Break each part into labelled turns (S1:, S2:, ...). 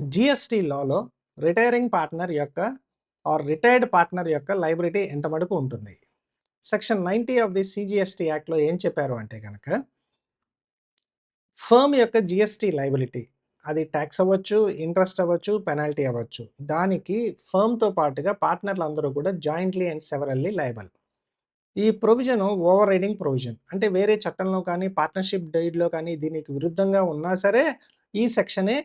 S1: GST లాలో retiring partner యొక్క or retired partner యొక్క లైబిలిటీ ఎంత మటుకు ఉంటుంది? Section ninety of the CGST యాక్ట్లో ఏం చెప్పారు అంటే కనుక ఫర్మ్ యొక్క జిఎస్టీ లైబిలిటీ అది ట్యాక్స్ అవ్వచ్చు ఇంట్రెస్ట్ అవ్వచ్చు పెనాల్టీ అవ్వచ్చు. దానికి ఫర్మ్తో పాటుగా పార్ట్నర్లు అందరూ కూడా జాయింట్లీ అండ్ సెవరల్లీ లైబల్ ఈ ప్రొవిజన్ ఓవర్ రైడింగ్ ప్రొవిజన్ అంటే వేరే చట్టంలో కానీ పార్ట్నర్షిప్ డైడ్లో కానీ దీనికి విరుద్ధంగా ఉన్నా సరే ఈ సెక్షనే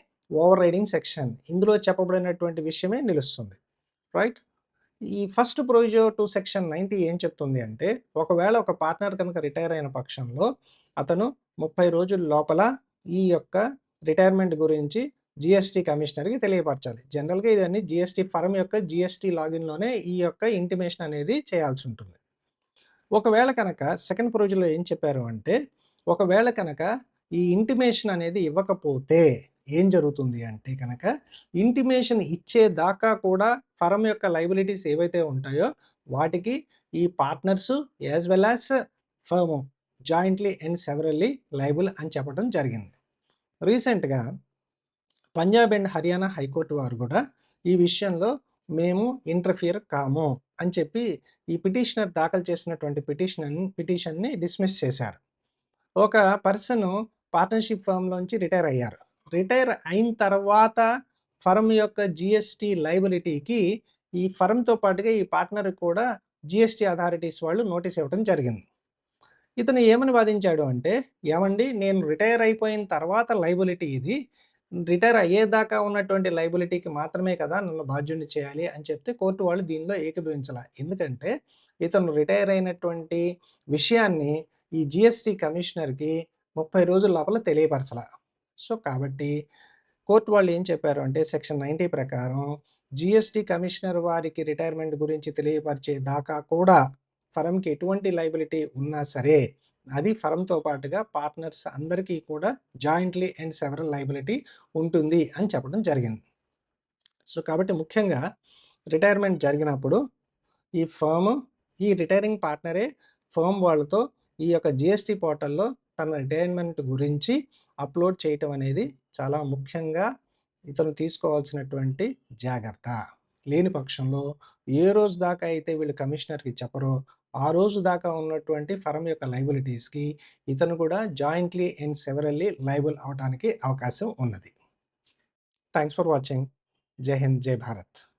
S1: ఓవర్ రైడింగ్ సెక్షన్ ఇందులో చెప్పబడినటువంటి విషయమే నిలుస్తుంది. రైట్ ఈ first proviso to section ninety ఏం చెప్తుంది అంటే ఒకవేళ ఒక పార్ట్నర్ కనుక రిటైర్ అయిన పక్షంలో అతను ముప్పై రోజుల లోపల ఈ యొక్క రిటైర్మెంట్ గురించి జిఎస్టీ కమిషనర్కి తెలియపరచాలి. జనరల్గా ఇదన్నీ జిఎస్టీ ఫర్మ్ యొక్క జిఎస్టీ లాగిన్లోనే ఈ యొక్క ఇంటిమేషన్ అనేది చేయాల్సి ఉంటుంది. ఒకవేళ కనుక సెకండ్ ప్రొవిజన్లో ఏం చెప్పారు అంటే ఒకవేళ కనుక ఈ ఇంటిమేషన్ అనేది ఇవ్వకపోతే ఏం జరుగుతుంది అంటే కనుక ఇంటిమేషన్ ఇచ్చేదాకా కూడా ఫరం యొక్క లైబిలిటీస్ ఏవైతే ఉంటాయో వాటికి ఈ partners as well as firm jointly and severally liable అని చెప్పడం జరిగింది. రీసెంట్గా పంజాబ్ అండ్ హర్యానా హైకోర్టు వారు కూడా ఈ విషయంలో మేము ఇంటర్ఫియర్ కాము అని చెప్పి ఈ పిటిషనర్ దాఖలు చేసినటువంటి పిటిషన్ పిటిషన్ని డిస్మిస్ చేశారు. ఒక పర్సన్ పార్ట్నర్షిప్ ఫర్మ్లోంచి రిటైర్ అయ్యారు. రిటైర్ అయిన తర్వాత ఫర్మ్ యొక్క జిఎస్టీ లైబిలిటీకి ఈ ఫర్మ్తో పాటుగా ఈ పార్ట్నర్ కూడా జిఎస్టీ అథారిటీస్ వాళ్ళు నోటీస్ ఇవ్వడం జరిగింది. ఇతను ఏమని వాదించాడు అంటే ఏమండి నేను రిటైర్ అయిపోయిన తర్వాత లైబిలిటీ ఇది. రిటైర్ అయ్యేదాకా ఉన్నటువంటి లైబిలిటీకి మాత్రమే కదా నన్ను బాధ్యుని చేయాలి అని చెప్తే కోర్టు వాళ్ళు దీనిలో ఏకీభవించాల. ఎందుకంటే ఇతను రిటైర్ అయినటువంటి విషయాన్ని ఈ జిఎస్టీ కమిషనర్కి ముప్పై రోజుల లోపల తెలియపరచాల. సో కాబట్టి కోర్టు వాళ్ళు ఏం చెప్పారు అంటే సెక్షన్ నైంటీ ప్రకారం జిఎస్టీ కమిషనర్ వారికి రిటైర్మెంట్ గురించి తెలియపరిచే దాకా కూడా ఫరంకి ఎటువంటి లైబిలిటీ ఉన్నా సరే అది ఫరంతో పాటుగా పార్ట్నర్స్ అందరికీ కూడా జాయింట్లీ అండ్ సెవరల్ లైబిలిటీ ఉంటుంది అని చెప్పడం జరిగింది. సో కాబట్టి ముఖ్యంగా రిటైర్మెంట్ జరిగినప్పుడు ఈ ఫర్మ్ ఈ రిటైరింగ్ పార్ట్నరే ఫర్మ్ వాళ్ళతో ఈ యొక్క జిఎస్టీ పోర్టల్లో తన రిటైర్మెంట్ గురించి అప్లోడ్ చేయటం అనేది చాలా ముఖ్యంగా ఇతను తీసుకోవాల్సినటువంటి జాగ్రత్త. లేని పక్షంలో ఏ రోజు దాకా అయితే వీళ్ళు కమిషనర్కి చెప్పరో ఆ రోజు దాకా ఉన్నటువంటి ఫరం యొక్క లైబిలిటీస్కి ఇతను కూడా జాయింట్లీ అండ్ సెవరల్లీ లైబుల్ అవడానికి అవకాశం ఉన్నది. Thanks for watching. Jai Hind Jai Bharat.